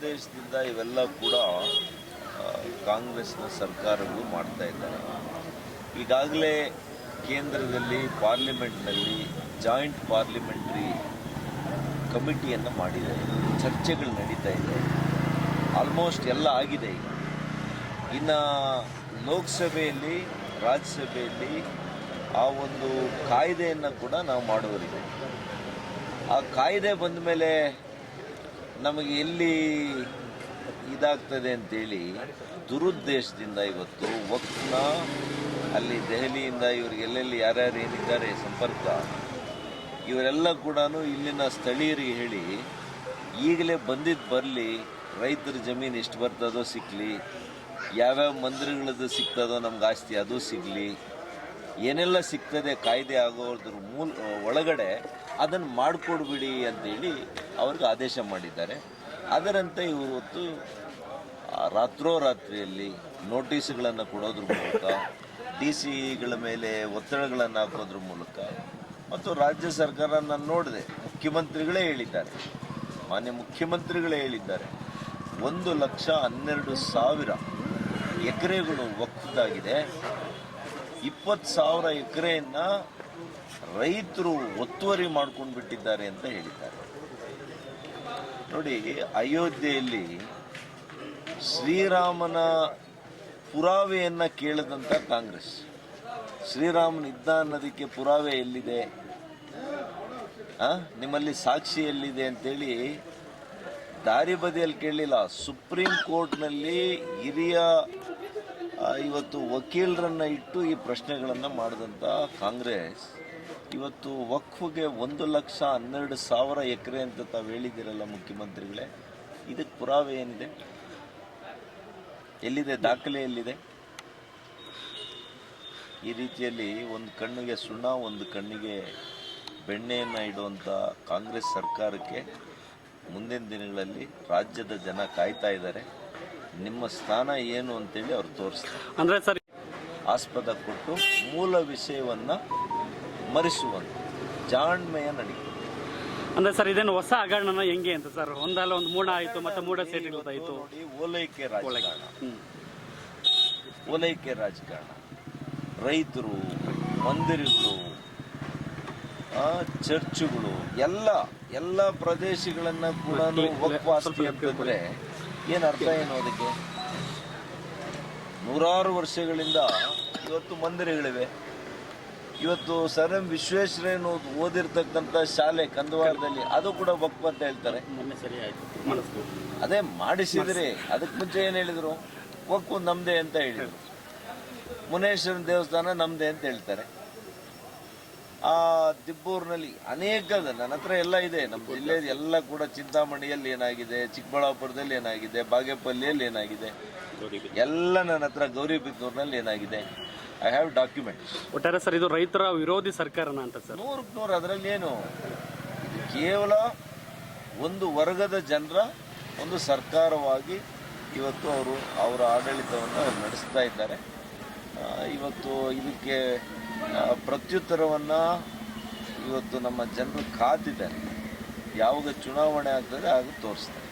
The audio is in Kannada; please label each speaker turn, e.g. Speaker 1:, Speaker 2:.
Speaker 1: ದುರುದ್ದೇಶದಿಂದ ಇವೆಲ್ಲ ಕೂಡ ಕಾಂಗ್ರೆಸ್ನ ಸರ್ಕಾರಗಳು ಮಾಡ್ತಾ ಇದ್ದಾರೆ. ಈಗಾಗಲೇ ಕೇಂದ್ರದಲ್ಲಿ, ಪಾರ್ಲಿಮೆಂಟ್ನಲ್ಲಿ ಜಾಯಿಂಟ್ ಪಾರ್ಲಿಮೆಂಟ್ರಿ ಕಮಿಟಿಯನ್ನು ಮಾಡಿದೆ. ಚರ್ಚೆಗಳು ನಡೀತಾ ಇದೆ. ಆಲ್ಮೋಸ್ಟ್ ಎಲ್ಲ ಆಗಿದೆ ಈಗ. ಇನ್ನು ಲೋಕಸಭೆಯಲ್ಲಿ, ರಾಜ್ಯಸಭೆಯಲ್ಲಿ ಆ ಒಂದು ಕಾಯ್ದೆಯನ್ನು ಕೂಡ ನಾವು ಮಾಡುವರಿದೆ ಆ ಕಾಯ್ದೆ ಬಂದ ಮೇಲೆ ನಮಗೆ ಎಲ್ಲಿ ಇದಾಗ್ತದೆ ಅಂತೇಳಿ ದುರುದ್ದೇಶದಿಂದ ಇವತ್ತು ವಕ್ನ ಅಲ್ಲಿ ದೆಹಲಿಯಿಂದ ಇವ್ರಿಗೆ ಎಲ್ಲೆಲ್ಲಿ ಯಾರ್ಯಾರು ಏನಿದ್ದಾರೆ ಸಂಪರ್ಕ, ಇವರೆಲ್ಲ ಕೂಡ ಇಲ್ಲಿನ ಸ್ಥಳೀಯರಿಗೆ ಹೇಳಿ, ಈಗಲೇ ಬಂದಿದ್ದು ಬರಲಿ, ರೈತರ ಜಮೀನು ಎಷ್ಟು ಬರ್ತದೋ ಸಿಕ್ಕಲಿ ಯಾವ್ಯಾವ ಮಂದಿರಗಳದ್ದು ಸಿಗ್ತದೋ ನಮ್ಗೆ ಆಸ್ತಿ ಅದು ಸಿಗಲಿ ಏನೆಲ್ಲ ಸಿಗ್ತದೆ, ಕಾಯ್ದೆ ಆಗೋದ್ರ ಮೂಲ, ಒಳಗಡೆ ಅದನ್ನು ಮಾಡಿಕೊಡ್ಬಿಡಿ ಅಂತೇಳಿ ಅವ್ರಿಗೆ ಆದೇಶ ಮಾಡಿದ್ದಾರೆ. ಅದರಂತೆ ಇವತ್ತು ರಾತ್ರೋ ರಾತ್ರೋರಾತ್ರಿಯಲ್ಲಿ ನೋಟಿಸ್ಗಳನ್ನು ಕೊಡೋದ್ರ ಮೂಲಕ, ಡಿ ಸಿಗಳ ಮೇಲೆ ಒತ್ತಡಗಳನ್ನು ಹಾಕೋದ್ರ ಮೂಲಕ, ಮತ್ತು ರಾಜ್ಯ ಸರ್ಕಾರ ನಾನು ನೋಡಿದೆ ಮುಖ್ಯಮಂತ್ರಿಗಳೇ ಹೇಳಿದ್ದಾರೆ. ಮಾನ್ಯ ಮುಖ್ಯಮಂತ್ರಿಗಳೇ ಹೇಳಿದ್ದಾರೆ. ಒಂದು ಲಕ್ಷ ಹನ್ನೆರಡು ಸಾವಿರ ಎಕರೆಗಳು ಒಕ್ಕದಾಗಿದೆ ಇಪ್ಪತ್ತು ಸಾವಿರ ಎಕರೆಯನ್ನ ರೈತರು ಒತ್ತುವರಿ ಮಾಡ್ಕೊಂಡು ಬಿಟ್ಟಿದ್ದಾರೆ ಅಂತ ಹೇಳಿದ್ದಾರೆ. ನೋಡಿ, ಅಯೋಧ್ಯೆಯಲ್ಲಿ ಶ್ರೀರಾಮನ ಪುರಾವೆಯನ್ನ ಕೇಳದಂತ ಕಾಂಗ್ರೆಸ್. ಶ್ರೀರಾಮನ ಇದ್ದ ಅನ್ನೋದಕ್ಕೆ ಪುರಾವೆ ಎಲ್ಲಿದೆ? ನಿಮ್ಮಲ್ಲಿ ಸಾಕ್ಷಿ ಎಲ್ಲಿದೆ ಅಂತೇಳಿ ದಾರಿ ಬದಿಯಲ್ಲಿ ಕೇಳಲಿಲ್ಲ. ಸುಪ್ರೀಂ ಕೋರ್ಟ್ನಲ್ಲಿ ಹಿರಿಯ ಇವತ್ತು ವಕೀಲರನ್ನ ಇಟ್ಟು ಈ ಪ್ರಶ್ನೆಗಳನ್ನು ಮಾಡಿದಂಥ ಕಾಂಗ್ರೆಸ್, ಇವತ್ತು ವಕ್ಫ್ಗೆ ಒಂದು ಲಕ್ಷ ಹನ್ನೆರಡು ಸಾವಿರ ಎಕರೆ ಅಂತ ತಾವು ಹೇಳಿದ್ದೀರಲ್ಲ ಮುಖ್ಯಮಂತ್ರಿಗಳೇ ಇದಕ್ಕೆ ಪುರಾವೆ ಏನಿದೆ? ಎಲ್ಲಿದೆ? ದಾಖಲೆ ಎಲ್ಲಿದೆ? ಈ ರೀತಿಯಲ್ಲಿ ಒಂದು ಕಣ್ಣಿಗೆ ಸುಣ್ಣ, ಒಂದು ಕಣ್ಣಿಗೆ ಬೆಣ್ಣೆಯನ್ನು ಇಡುವಂಥ ಕಾಂಗ್ರೆಸ್ ಸರ್ಕಾರಕ್ಕೆ ಮುಂದಿನ ದಿನಗಳಲ್ಲಿ ರಾಜ್ಯದ ಜನ ಕಾಯ್ತಾ ಇದ್ದಾರೆ. ನಿಮ್ಮ ಸ್ಥಾನ ಏನು ಅಂತೇಳಿ ಅವ್ರು ತೋರಿಸ್ತಾರೆ.
Speaker 2: ಅಂದ್ರೆ ಸರ್
Speaker 1: ಆಸ್ಪದ ಕೊಟ್ಟು ಮೂಲ ವಿಷಯವನ್ನು ಮರೆಸುವಂಥ ಜಾಣ್ಮೆಯ ನಡಿಗೆ.
Speaker 2: ಅಂದ್ರೆ ಸರ್ ಇದೇನು ಹೊಸ ಹಗರಣನ ಹೆಂಗೆ ಅಂತ ಸರ್? ಒಂದಲ್ಲ ಒಂದು ಮೂಡ ಆಯಿತು ಮತ್ತೆ ಮೂಡ ಸೇಟಿಗಳು ಆಯ್ತು
Speaker 1: ನೋಡಿ ಓಲೈಕೆ ರಾಜಕಾರಣ. ಓಲೈಕೆ. ರಾಜಕಾರಣ. ರೈತರು ಮಂದಿರಗಳು ಆ, ಚರ್ಚುಗಳು ಎಲ್ಲ ಎಲ್ಲ ಪ್ರದೇಶಗಳನ್ನು ಕೂಡ ವಕ್ವಾಸ್ತಿ ಅಂತಂದ್ರೆ ಏನ್ ಅರ್ಥ ಏನು ಅದಕ್ಕೆ? ನೂರಾರು ವರ್ಷಗಳಿಂದ ಇವತ್ತು ಮಂದಿರಗಳಿವೆ. ಇವತ್ತು ಸರ್ ಎಂ ವಿಶ್ವೇಶ್ವರಯ್ಯನು ಓದಿರ್ತಕ್ಕಂಥ ಶಾಲೆ ಕಂದವಾರದಲ್ಲಿ ಅದು ಕೂಡ ವಕ್ಫ್ ಅಂತ ಹೇಳ್ತಾರೆ. ಅದೇ ಮಾಡಿಸಿದ್ರಿ ಅದಕ್ಕೆ ಮುಂಚೆ ಏನು ಹೇಳಿದರು? ಒಕ್ಕು ನಮ್ಮದೇ ಅಂತ ಹೇಳಿದರು. ಮುನೇಶ್ವರನ ದೇವಸ್ಥಾನ ನಮ್ಮದೇ ಅಂತ ಹೇಳ್ತಾರೆ. ಆ ದಿಬ್ಬೂರಿನಲ್ಲಿ ಅನೇಕ ನನ್ನ ಹತ್ರ ಎಲ್ಲ ಇದೆ. ನಮ್ಮ ಜಿಲ್ಲೆ ಎಲ್ಲ ಕೂಡ ಚಿಂತಾಮಣಿಯಲ್ಲಿ ಏನಾಗಿದೆ ಚಿಕ್ಕಬಳ್ಳಾಪುರದಲ್ಲಿ ಏನಾಗಿದೆ ಬಾಗೇಪಲ್ಲಿಯಲ್ಲಿ ಏನಾಗಿದೆ. ಎಲ್ಲ ನನ್ನ ಹತ್ರ ಗೌರಿಬಿದನೂರಿನಲ್ಲಿ ಏನಾಗಿದೆ. ಐ ಹ್ಯಾವ್ ಡಾಕ್ಯುಮೆಂಟ್ಸ್
Speaker 2: ಒಟ್ಟಾರೆ ಸರ್ ಇದು ರೈತರ ವಿರೋಧಿ ಸರ್ಕಾರನ ಅಂತ ಸರ್?
Speaker 1: ನೂರಕ್ಕೆ ನೂರು ಅದರಲ್ಲಿ ಏನು? ಇದು ಕೇವಲ ಒಂದು ವರ್ಗದ ಜನರ ಒಂದು ಸರ್ಕಾರವಾಗಿ ಇವತ್ತು ಅವರು ಅವರ ಆಡಳಿತವನ್ನು ಅವ್ರು ನಡೆಸ್ತಾ ಇದ್ದಾರೆ. ಇವತ್ತು ಇದಕ್ಕೆ ಪ್ರತ್ಯುತ್ತರವನ್ನು ಇವತ್ತು ನಮ್ಮ ಜನರು ಕಾದಿದ್ದಾರೆ. ಯಾವಾಗ ಚುನಾವಣೆ ಆಗ್ತದೆ ಆಗ ತೋರಿಸ್ತಾರೆ.